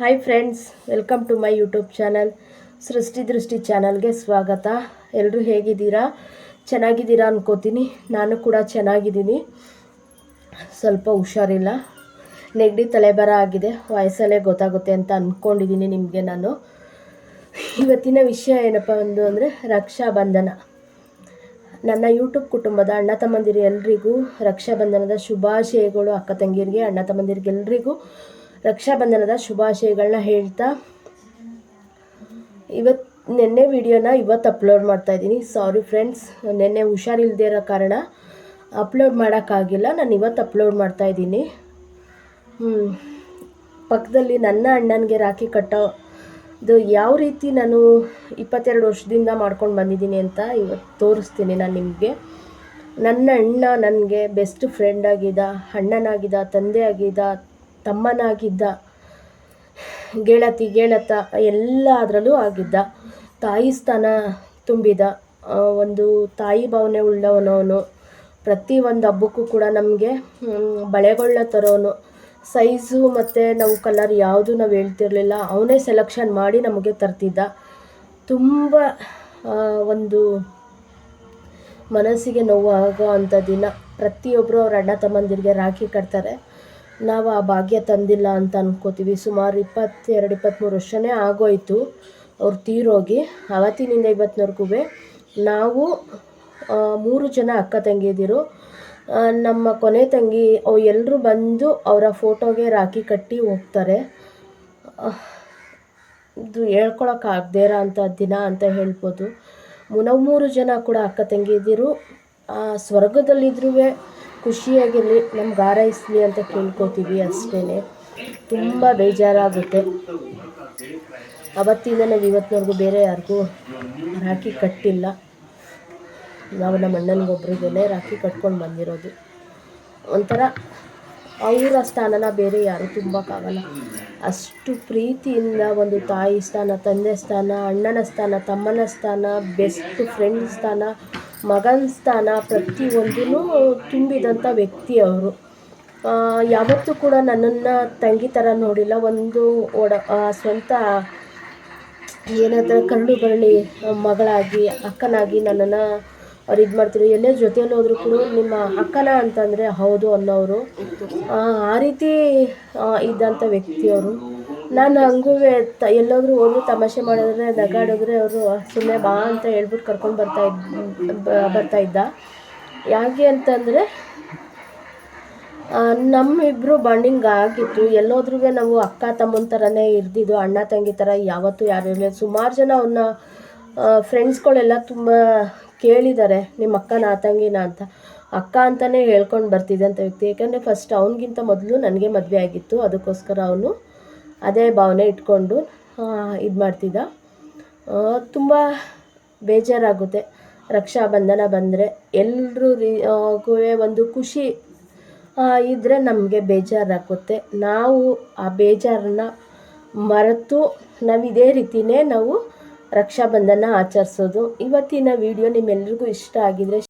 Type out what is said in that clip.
Hi friends welcome to my YouTube channel Srishti Drishti ಚಾನಲ್ಗೆ ಸ್ವಾಗತ. ಎಲ್ಲರೂ ಹೇಗಿದ್ದೀರಾ? ಚೆನ್ನಾಗಿದ್ದೀರಾ ಅನ್ಕೋತೀನಿ. ನಾನು ಕೂಡ ಚೆನ್ನಾಗಿದ್ದೀನಿ. ಸ್ವಲ್ಪ ಹುಷಾರಿಲ್ಲ. ನೆಗಡಿ ತಲೆಬರ ಆಗಿದೆ. ವಯಸ್ಸಲ್ಲೇ ಗೊತ್ತಾಗುತ್ತೆ ಅಂತ ಅಂದ್ಕೊಂಡಿದ್ದೀನಿ ನಿಮಗೆ ನಾನು. ಇವತ್ತಿನ ವಿಷಯ ಏನಪ್ಪ ಒಂದು ಅಂದರೆ ರಕ್ಷಾಬಂಧನ ನನ್ನ ಯೂಟ್ಯೂಬ್ ಕುಟುಂಬದ ಅಣ್ಣ ತಮ್ಮಂದಿರು ಎಲ್ರಿಗೂ ರಕ್ಷಾಬಂಧನದ ಶುಭಾಶಯಗಳು ಅಕ್ಕ ತಂಗಿರಿಗೆ ಅಣ್ಣ ತಮ್ಮಂದಿರಿಗೆಲ್ರಿಗೂ ರಕ್ಷಾಬಂಧನದ ಶುಭಾಶಯಗಳನ್ನ ಹೇಳ್ತಾ ಇವತ್ತು ನಿನ್ನೆ ವಿಡಿಯೋನ ಇವತ್ತು ಅಪ್ಲೋಡ್ ಮಾಡ್ತಾ ಇದ್ದೀನಿ. ಸಾರಿ ಫ್ರೆಂಡ್ಸ್ ನಿನ್ನೆ ಹುಷಾರಿಲ್ಲದೆ ಇರೋ ಕಾರಣ ಅಪ್ಲೋಡ್ ಮಾಡೋಕ್ಕಾಗಿಲ್ಲ. ನಾನು ಇವತ್ತು ಅಪ್ಲೋಡ್ ಮಾಡ್ತಾ ಇದ್ದೀನಿ. ಪಕ್ಕದಲ್ಲಿ ನನ್ನ ಅಣ್ಣನಿಗೆ ರಾಖಿ ಕಟ್ಟೋದು ಯಾವ ರೀತಿ ನಾನು ಇಪ್ಪತ್ತೆರಡು ವರ್ಷದಿಂದ ಮಾಡ್ಕೊಂಡು ಬಂದಿದ್ದೀನಿ ಅಂತ ಇವತ್ತು ತೋರಿಸ್ತೀನಿ ನಾನು ನಿಮಗೆ. ನನ್ನ ಅಣ್ಣ ನನಗೆ ಬೆಸ್ಟ್ ಫ್ರೆಂಡ್ ಆಗಿದ್ದ, ಅಣ್ಣನಾಗಿದ್ದ, ತಂದೆ ಆಗಿದ್ದ ತಮ್ಮನಾಗಿದ್ದ ಗೆಳತಿ, ಗೆಳತ ಎಲ್ಲ ಅದರಲ್ಲೂ ಆಗಿದ್ದ. ತಾಯಿ ಸ್ಥಾನ ತುಂಬಿದ. ಒಂದು ತಾಯಿ ಭಾವನೆ ಉಳ್ಳವನವನು. ಪ್ರತಿ ಒಂದು ಹಬ್ಬಕ್ಕೂ ಕೂಡ ನಮಗೆ ಬಳೆಗಳನ್ನ ತರೋನು. ಸೈಜು ಮತ್ತು ನಾವು ಕಲರ್ ಯಾವುದು ನಾವು ಹೇಳ್ತಿರ್ಲಿಲ್ಲ. ಅವನೇ ಸೆಲೆಕ್ಷನ್ ಮಾಡಿ ನಮಗೆ ತರ್ತಿದ್ದ. ತುಂಬ ಒಂದು ಮನಸ್ಸಿಗೆ ನೋವಾಗೋ ಅಂಥ ದಿನ. ಪ್ರತಿಯೊಬ್ಬರು ಅವ್ರ ಅಣ್ಣ ತಮ್ಮಂದಿರಿಗೆ ರಾಖಿ ಕಟ್ತಾರೆ. ನಾವು ಆ ಭಾಗ್ಯ ತಂದಿಲ್ಲ ಅಂತ ಅನ್ಕೋತೀವಿ. ಸುಮಾರು ಇಪ್ಪತ್ತೆರಡು ಇಪ್ಪತ್ತ್ಮೂರು ವರ್ಷವೇ ಆಗೋಯ್ತು. ಅವ್ರು ತೀರೋಗಿ. ಅವತ್ತಿನಿಂದ ಇವತ್ತಿನವರೆಗೂ ನಾವು ಮೂರು ಜನ ಅಕ್ಕ ತಂಗಿಯದಿರು ನಮ್ಮ ಕೊನೆ ತಂಗಿ ಎಲ್ಲರೂ ಬಂದು ಅವರ ಫೋಟೋಗೆ ರಾಖಿ ಕಟ್ಟಿ ಹೋಗ್ತಾರೆ. ಇದು ಹೇಳ್ಕೊಳಕ್ಕಾಗದೇ ಇರೋ ಅಂಥ ದಿನ ಅಂತ ಹೇಳ್ಬೋದು. ನಾವು ಮೂರು ಜನ ಕೂಡ ಅಕ್ಕ ತಂಗಿಯದಿರು ಸ್ವರ್ಗದಲ್ಲಿದ್ರೂ ಖುಷಿಯಾಗಿರಲಿ ನಮ್ಗೆ ಹಾರೈಸಲಿ ಅಂತ ಕೇಳ್ಕೊತೀವಿ ಅಷ್ಟೇ ತುಂಬ ಬೇಜಾರಾಗುತ್ತೆ. ಅವತ್ತಿಂದ ನಾವು ಇವತ್ತಿನವರೆಗೂ ಬೇರೆ ಯಾರಿಗೂ ರಾಖಿ ಕಟ್ಟಿಲ್ಲ. ನಾವು ನಮ್ಮ ಅಣ್ಣನಿಗೊಬ್ರಿಗೇ ರಾಖಿ ಕಟ್ಕೊಂಡು ಬಂದಿರೋದು. ಒಂಥರ ಅವರ ಸ್ಥಾನನ ಬೇರೆ ಯಾರು ತುಂಬಕ್ಕಾಗಲ್ಲ. ಅಷ್ಟು ಪ್ರೀತಿಯಿಂದ ಒಂದು ತಾಯಿ ಸ್ಥಾನ, ತಂದೆ ಸ್ಥಾನ, ಅಣ್ಣನ ಸ್ಥಾನ, ತಮ್ಮನ ಸ್ಥಾನ ಬೆಸ್ಟ್ ಫ್ರೆಂಡ್ ಸ್ಥಾನ ಮಗನ ಸ್ಥಾನ ಪ್ರತಿಯೊಂದೂ ತುಂಬಿದಂಥ ವ್ಯಕ್ತಿ ಅವರು. ಯಾವತ್ತೂ ಕೂಡ ನನ್ನನ್ನು ತಂಗಿ ಥರ ನೋಡಿಲ್ಲ. ಒಂದು ಒಡ ಸ್ವಂತ ಏನಾದರೂ ಕಣ್ಣು ಬರಲಿ ಮಗಳಾಗಿ ಅಕ್ಕನಾಗಿ ನನ್ನನ್ನು ಅವ್ರು ಇದು ಮಾಡ್ತಿದ್ರು. ಎಲ್ಲೇ ಜೊತೆಯಲ್ಲಿ ಹೋದ್ರು ಕೂಡ ನಿಮ್ಮ ಅಕ್ಕನ ಅಂತಂದರೆ ಹೌದು ಅನ್ನೋರು. ಆ, ರೀತಿ ಇದ್ದಂಥ ವ್ಯಕ್ತಿಯವರು. ನಾನು ಹಂಗೂ ಎಲ್ಲೋದ್ರೂ ಹೋದ್ರು ತಮಾಷೆ ಮಾಡಿದ್ರೆ ನಗಾಡಿದ್ರೆ ಅವರು ಸುಮ್ಮನೆ ಬಾ ಅಂತ ಹೇಳ್ಬಿಟ್ಟು ಕರ್ಕೊಂಡು ಬರ್ತಾ ಇದ್ದ ಬರ್ತಾ ಇದ್ದ. ಯಾಕೆ ಅಂತಂದರೆ ನಮ್ಮಿಬ್ಬರು ಬಾಂಡಿಂಗ್ ಆಗಿತ್ತು. ಎಲ್ಲೋದ್ರೂ ನಾವು ಅಕ್ಕ ತಮ್ಮನ ಥರನೇ ಇರ್ದಿದ್ದು, ಅಣ್ಣ ತಂಗಿ ಥರ ಯಾವತ್ತೂ ಯಾರು ಇರಲಿಲ್ಲ. ಸುಮಾರು ಜನ ಅವನ್ನ ಫ್ರೆಂಡ್ಸ್ಗಳೆಲ್ಲ ತುಂಬ ಕೇಳಿದ್ದಾರೆ ನಿಮ್ಮ ಅಕ್ಕನ ತಂಗಿನ ಅಂತ. ಅಕ್ಕ ಅಂತಲೇ ಹೇಳ್ಕೊಂಡು ಬರ್ತಿದ್ದಂಥ ವ್ಯಕ್ತಿ. ಯಾಕಂದರೆ ಫಸ್ಟ್ ಅವನಿಗಿಂತ ಮೊದಲು ನನಗೆ ಮದುವೆ ಆಗಿತ್ತು. ಅದಕ್ಕೋಸ್ಕರ ಅವನು ಅದೇ ಭಾವನೆ ಇಟ್ಕೊಂಡು ಇದು ಮಾಡ್ತಿದ್ದ. ತುಂಬ ಬೇಜಾರಾಗುತ್ತೆ. ರಕ್ಷಾಬಂಧನ ಬಂದರೆ ಎಲ್ಲರೂ ರೀ ಒಂದು ಖುಷಿ ಇದ್ದರೆ ನಮಗೆ ಬೇಜಾರಾಗುತ್ತೆ. ನಾವು ಆ ಬೇಜಾರನ್ನ ಮರೆತು ನಾವು ಇದೇ ರೀತಿಯೇ ನಾವು ರಕ್ಷಾಬಂಧನ ಆಚರಿಸೋದು. ಇವತ್ತಿನ ವಿಡಿಯೋ ನಿಮ್ಮೆಲ್ರಿಗೂ ಇಷ್ಟ ಆಗಿದರೆ